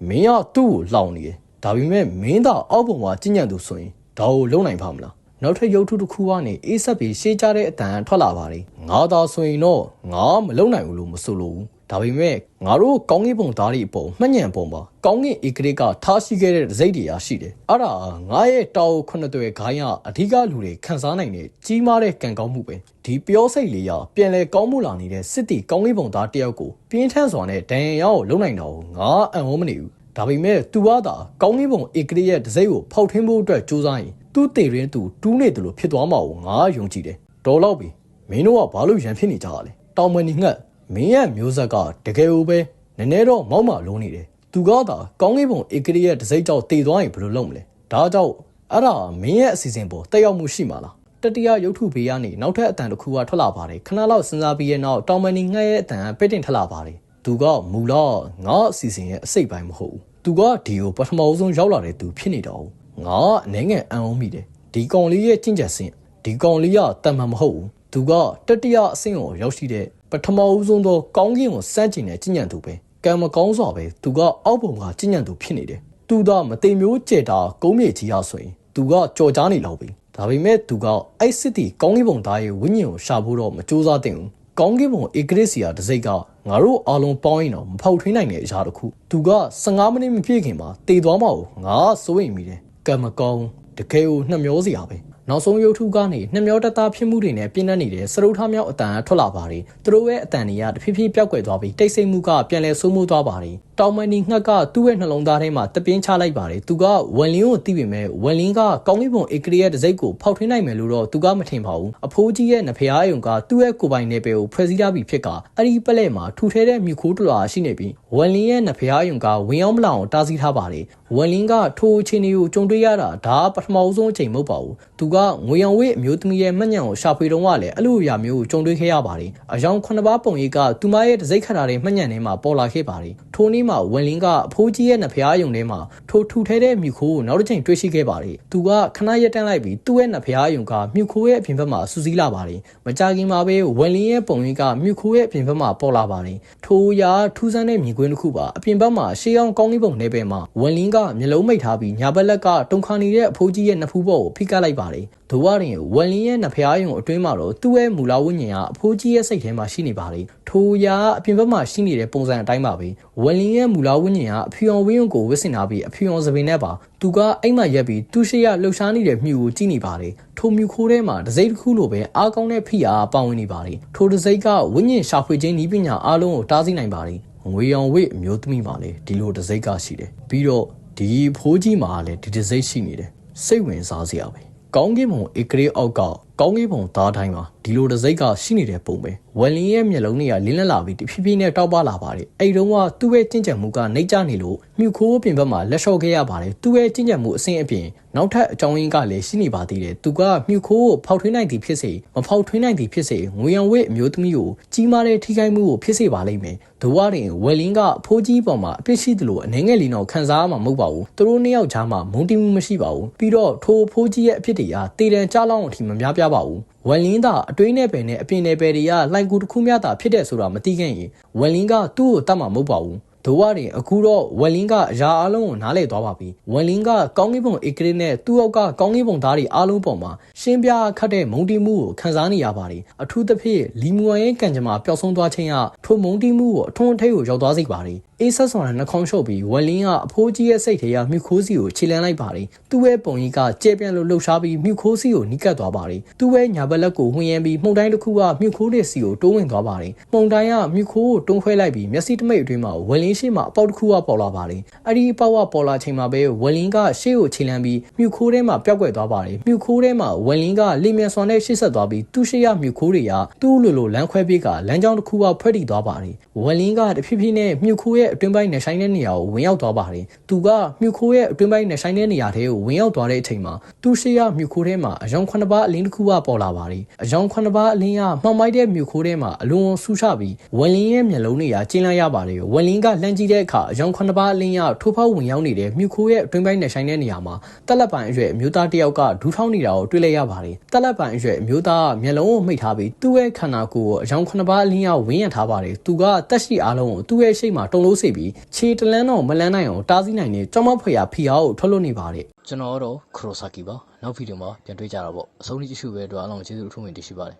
[SPEAKER 1] မင်းကသူ့ကိုလောင်နေတယ်ဒါပေမဲ့မင်းသာအောက်ပုံမှာကျင့်ကြံသူဆိုရင်ဒါကိုလုံနိုင်ပါမလားနောက်ထပ်ရုပ်ထုတစ်ခုကနေအေးဆက်ပြီးရှေးကြတဲ့အတန်ထွက်လာပါတယ်ငါသာဆိုရင်တော့ငါမလုံနိုင်ဘူးလို့မဆိုလို့ဘူး ဒါပေမဲ့ငါတို့ကောင်းကင်ဘုံသားတွေအပေါ်မှတ်ညံပုံပါကောင်းကင်ဧကရိကထားရှိခဲ့တဲ့စိတ်တရားရှိတယ်အဲ့ဒါငါရဲ့တောက်ခုနှစ်တွေခိုင်းရအဓိကလူတွေခန်းစားနိုင်တဲ့ကြီးမားတဲ့ကံကောင်းမှုပဲဒီပြောစိတ်လေးရပြန်လဲကောင်းမှုလာနေတဲ့စစ်တီကောင်းကင်ဘုံသားတယောက်ကိုပြင်းထန်စွာနဲ့ဒဏ်ရာရောလုံနိုင်တော့ငါအံ့ဩမနေဘူးဒါပေမဲ့သူကသာကောင်းကင်ဘုံဧကရိရဲ့ဒစိမ့်ကိုဖောက်ထွင်းဖို့အတွက်ကြိုးစားရင်သူ့တေရင်းသူတူးနေတယ်လို့ဖြစ်သွားမှာကိုငါယုံကြည်တယ်တော်တော့ပြီမင်းတို့ကဘာလို့ရန်ဖြစ်နေကြတာလဲတောင်မဏီငှက် မင်းရဲ့မျိုးဆက်ကတကယ်ကိုပဲနည်းနည်းတော့မောက်မလုံးနေတယ်သူကသာကောင်းကင်ဘုံဧကရိရဲ့ဒစိမ့်ကြောင့်တည်သွားရင်ဘယ်လိုလုပ်မလဲဒါကြောင့်အဲ့ဒါမင်းရဲ့အစီအစဉ်ပေါ်တက်ရောက်မှုရှိမှာလားတတိယရုပ်ထုဘေးကနေနောက်ထပ်အတန်တစ်ခုကထွက်လာပါတယ်ခဏလောက်စဉ်းစားပြီးရဲ့နောက်တောင်မဏီငှက်ရဲ့အတန်ပိတ်တင်ထွက်လာပါတယ်သူကမူလာငါအစီအစဉ်ရဲ့အစိတ်ပိုင်းမဟုတ်ဘူးသူကဒီကိုပထမဆုံးရောက်လာတဲ့သူဖြစ်နေတော့ငါအနေငယ်အံ့ဩမိတယ်ဒီကောင်လေးရဲ့ကျင့်ကြံစင်ဒီကောင်လေးကတန်မှန်မဟုတ်ဘူးသူကတတိယအဆင့်ကိုရောက်ရှိတဲ့ ပထမဦးဆုံးသောကောင်းကင်ကိုစမ်းကျင်တဲ့ကျင့်ကြံသူပဲကံမကောင်းစွာပဲသူကအောက်ပုံကကျင့်ကြံသူဖြစ်နေတယ်သူကမသိမျိုးကြဲတာကုန်းမြေကြီးရဆိုရင်သူကကြော်ကြားနေလောက်ပြီဒါပေမဲ့သူကအဲ့စစ်တီကောင်းကင်ဘုံသားရဲ့ဝိညာဉ်ကိုရှာဖို့တော့မကြိုးစားသင့်ဘူးကောင်းကင်ဘုံဧကရစီယာတစိတ်ကငါတို့အားလုံးပေါင်းရင်တော့မဖောက်ထွင်းနိုင်တဲ့အရာတစ်ခုသူက15မိနစ်မပြည့်ခင်မှာတည်သွားမှာကိုငါစိုးရိမ်မိတယ်ကံမကောင်းတကယ်ကိုနှမျောစရာပဲ နောက်ဆုံးရုပ်ထုကနေနှမျောတသားဖြစ်မှုတွေနဲ့ပြင်းထန်နေတဲ့စရုပ်ထားမြောက်အတန်ထွက်လာပါတယ်သူတို့ရဲ့အတန်တွေကတဖြည်းဖြည်းပျောက်ကွယ်သွားပြီးတိတ်ဆိတ်မှုကပြန်လဲဆိုးမိုးသွားပါတယ်တောင်မနီငှက်ကသူ့ရဲ့နှလုံးသားထဲမှာတပြင်းချလိုက်ပါတယ်သူကဝန်လင်းကိုသိပေမဲ့ဝန်လင်းကကောင်းကင်ဘုံဧကရီရဲ့တစိ့ကိုဖောက်ထွင်းနိုင်မယ်လို့တော့သူကမထင်ပါဘူးအဖိုးကြီးရဲ့နဖျားယုံကသူ့ရဲ့ကိုယ်ပိုင်နယ်ပယ်ကိုဖွဲ့စည်းထားပြီးဖြစ်ကအဲ့ဒီပလက်မှာထူထဲတဲ့မြူခိုးတလွာရှိနေပြီးဝန်လင်းရဲ့နဖျားယုံကဝင်ရောက်မလာအောင်တားဆီးထားပါတယ် ဝမ်လင်းကထိုအခြေအနေကိုကြုံတွေ့ရတာဒါပထမအဆုံးအချိန်မဟုတ်ပါဘူးသူကငွေရောင်ဝေးအမျိုးသမီးရဲ့မှတ်ညံကိုရှာဖွေတော့ကလည်းအဲ့လိုအရာမျိုးကိုကြုံတွေ့ခဲ့ရပါတယ်အယောင်ခုနှစ်ပါးပုံရိပ်ကသူမရဲ့တစိုက်ခတ်ထားတဲ့မှတ်ညံထဲမှာပေါ်လာခဲ့ပါတယ်ထိုနေ့မှာဝမ်လင်းကအဖိုးကြီးရဲ့နှဖျားယုံထဲမှာထိုထူထဲတဲ့မြူခိုးကိုနောက်တစ်ချိန်တွေ့ရှိခဲ့ပါတယ်သူကခဏရက်တန်းလိုက်ပြီးသူ့ရဲ့နှဖျားယုံကမြူခိုးရဲ့အပြင်ဘက်မှာစူးစီးလာပါတယ်မကြခင်မှာပဲဝမ်လင်းရဲ့ပုံရိပ်ကမြူခိုးရဲ့အပြင်ဘက်မှာပေါ်လာပါတယ်ထိုအရာထူးဆန်းတဲ့မြင်ကွင်းတစ်ခုပါအပြင်ဘက်မှာရှေးအောင်ကောင်းကင်ပုံနယ်ပယ်မှာဝမ်လင်းကမျက်လုံးမိတ်ထားပြီးညာဘက်လက်ကတုံခါနေတဲ့အဖိုးကြီးရဲ့နှဖူးပေါ်ကိုဖိကတ်လိုက်ပါတယ်ဒိုဝရင်ဝမ်လင်းရဲ့နှဖျားယုံအတွင်းမှာတော့သူ့ရဲ့မူလာဝိညာဉ်ကအဖိုးကြီးရဲ့စိတ်ထဲမှာရှိနေပါတယ်ထိုအရာအပြင်ဘက်မှာရှိနေတဲ့ပုံစံအတိုင်းပါပဲဝမ်လင်းရဲ့မူလာဝိညာဉ်ကအဖြူအောင်ဝင်းုံကိုဝစ်စင်ထားပြီးအဖြူအောင်စပင်နဲ့ပါသူကအိမ်မှာရက်ပြီးသူ့ရှိရလှုပ်ရှားနေတဲ့မြူကိုကြည့်နေပါတယ်ထိုမြူခိုးထဲမှာဒစိမ့်တစ်ခုလိုပဲအားကောင်းတဲ့ဖိအားပါဝင်နေပါတယ်ထိုဒစိမ့်ကဝိညာဉ်ရှာဖွေခြင်းဤပညာအားလုံးကိုတားဆီးနိုင်ပါတယ်ငွေရောင်ဝိအမျိုးသမီးမှာလည်းဒီလိုဒစိမ့်ကရှိတယ်ပြီးတော့ ဒီဖိုးကြီးမှာလည်းဒီဒစိမ့်ရှိနေတယ်စိတ်ဝင်စားစရာပဲကောင်းကင်ဘုံဧကရေအောက်ကကောင်းကင်ဘုံသားတိုင်းမှာဒီလိုဒစိမ့်ကရှိနေတဲ့ပုံပဲဝယ်လင်းရဲ့မျက်လုံးတွေကလင်းလက်လာပြီးတဖြည်းဖြည်းနဲ့တောက်ပလာပါတယ်အဲ့တုန်းကသူ့ရဲ့ကျင့်ကြံမှုကနှိမ့်ကျနေလို့မြူခိုးပြင်ဘက်မှာလက်လျှော့ခဲ့ရပါတယ်သူ့ရဲ့ကျင့်ကြံမှုအဆင့်အပြင်နောက်ထပ်အကြောင်းရင်းကလည်းရှိနေပါသေးတယ်သူကမြူခိုးကိုဖောက်ထွင်းနိုင်သည်ဖြစ်စေမဖောက်ထွင်းနိုင်သည်ဖြစ်စေငွေရောင်ဝိအမျိုးသမီးကိုကြီးမားတဲ့ထိခိုက်မှုကိုဖြစ်စေပါလိမ့်မယ်ဒိုဝရင်ဝယ်လင်းကအဖိုးကြီးပေါ်မှာအပြစ်ရှိသလိုအနေငယ်လေးတော့ခံစားရမှာမဟုတ်ပါဘူးသူတို့နှစ်ယောက်ကြားမှာမုန်းတီးမှုမရှိပါဘူးပြီးတော့ထိုအဖိုးကြီးရဲ့အဖြစ်တွေကတေတံကြလောက်အောင်အထိမများပြားပါဘူးဝယ်လင်းသာအတွင်းနယ်ပယ်နဲ့အပြင်နယ်ပယ်တွေကလှိုင်ကူတစ်ခုမျှသာဖြစ်တဲ့ဆိုတာမသိခဲ့ရင်ဝယ်လင်းကသူ့ကိုတတ်မှာမဟုတ်ပါဘူး ဒိုဝရင်အခုတော့ဝယ်လင်းကအရာအလုံးကိုနားလည်သွားပါပြီဝယ်လင်းကကောင်းကင်ဘုံဧကရနဲ့သူ့အောက်ကကောင်းကင်ဘုံသားတွေအားလုံးပေါ်မှာရှင်းပြခတ်တဲ့မုန်တီးမှုကိုခံစားနေရပါတယ်အထူးသဖြင့်လီမူဝမ်ရဲ့ကံကြမ္မာပျောက်ဆုံးသွားခြင်းကထိုမုန်တီးမှုကိုအထွန်းအထိပ်ကိုရောက်သွားစေပါတယ် အေးဆက်ဆောင်တဲ့နှာခေါင်းရှုပ်ပြီးဝယ်လင်းကအဖိုးကြီးရဲ့စိတ်ထဲကမြူခိုးစီကိုခြေလန်းလိုက်ပါတယ်သူ့ရဲ့ပုံကြီးကကျဲပြန့်လို့လှုပ်ရှားပြီးမြူခိုးစီကိုနီးကပ်သွားပါတယ်သူ့ရဲ့ညာဘက်လက်ကိုဝှင်ရမ်းပြီးမှုန်တိုင်းတစ်ခုကမြူခိုးတဲ့စီကိုတိုးဝင်သွားပါတယ်မှုန်တိုင်းကမြူခိုးကိုတွန်းခွဲလိုက်ပြီးမျက်စိတမိတ်အတွင်းမှာဝယ်လင်းရှိမှအပေါက်တစ်ခုကပေါ်လာပါတယ်အဲ့ဒီအပေါက်ကပေါ်လာချိန်မှာပဲဝယ်လင်းကရှေ့ကိုခြေလန်းပြီးမြူခိုးထဲမှာပျောက်ကွယ်သွားပါတယ်မြူခိုးထဲမှာဝယ်လင်းကလေမြန်စွာနဲ့ရှေ့ဆက်သွားပြီးသူ့ရှေ့ရမြူခိုးတွေကသူ့လိုလိုလမ်းခွဲပြီးကလမ်းကြောင်းတစ်ခုကဖွဲ့တည်သွားပါတယ်ဝယ်လင်းကတဖြည်းဖြည်းနဲ့မြူခိုးရဲ့အတွင်းပိုင်းနဲ့ဆိုင်တဲ့နေရာကိုဝင်ရောက်သွားပါတယ်သူကမြူခိုးရဲ့အတွင်းပိုင်းနဲ့ဆိုင်တဲ့နေရာထဲကိုဝင်ရောက်သွားတဲ့အချိန်မှာသူ့ရှေ့ရမြူခိုးထဲမှာအယောင်ခုနှစ်ပါးအလင်းတစ်ခုကပေါ်လာပါတယ်အယောင်ခုနှစ်ပါးအလင်းကမှောင်မိုက်တဲ့မြူခိုးထဲမှာအလွန်ဆူချပြီးဝယ်လင်းရဲ့မျက်လုံးတွေကကျင်းလိုက်ရပါတယ်ဝယ်လင်းကလှမ်းကြည့်တဲ့အခါအယောင်ခုနှစ်ပါးအလင်းကထိုးဖောက်ဝင်ရောက်နေတဲ့မြူခိုးရဲ့အတွင်းပိုင်းနဲ့ဆိုင်တဲ့နေရာမှာတက်လက်ပိုင်အရွယ်အမျိုးသားတစ်ယောက်ကဒူးထောင်းနေတာကိုတွေ့လိုက်ရပါတယ်တက်လက်ပိုင်အရွယ်အမျိုးသားကမျက်လုံးကိုမှိတ်ထားပြီးသူ့ရဲ့ခန္ဓာကိုယ်ကိုအယောင်ခုနှစ်ပါးအလင်းကဝင်းရံထားပါတယ်သူကတက်ရှိအားလုံးကိုသူ့ရဲ့ရှိတ်မှာတုံလို့စေပြီးခြေတလန်းတော့မလန်းနိုင်အောင်တားဆီးနိုင်တဲ့ကြောင်မဖွေရဖီအားကိုထွက်လို့နေပါတယ်
[SPEAKER 2] ကျွန်တော်ကတော့ခရိုဆာကီပါနောက်ဗီဒီယိုမှာပြန်တွေ့ကြတာပေါ့အဆုံးထိကြည့်ရှုပဲအတွက်အားလုံးကျေးဇူးအထူးတင်ရှိပါတယ်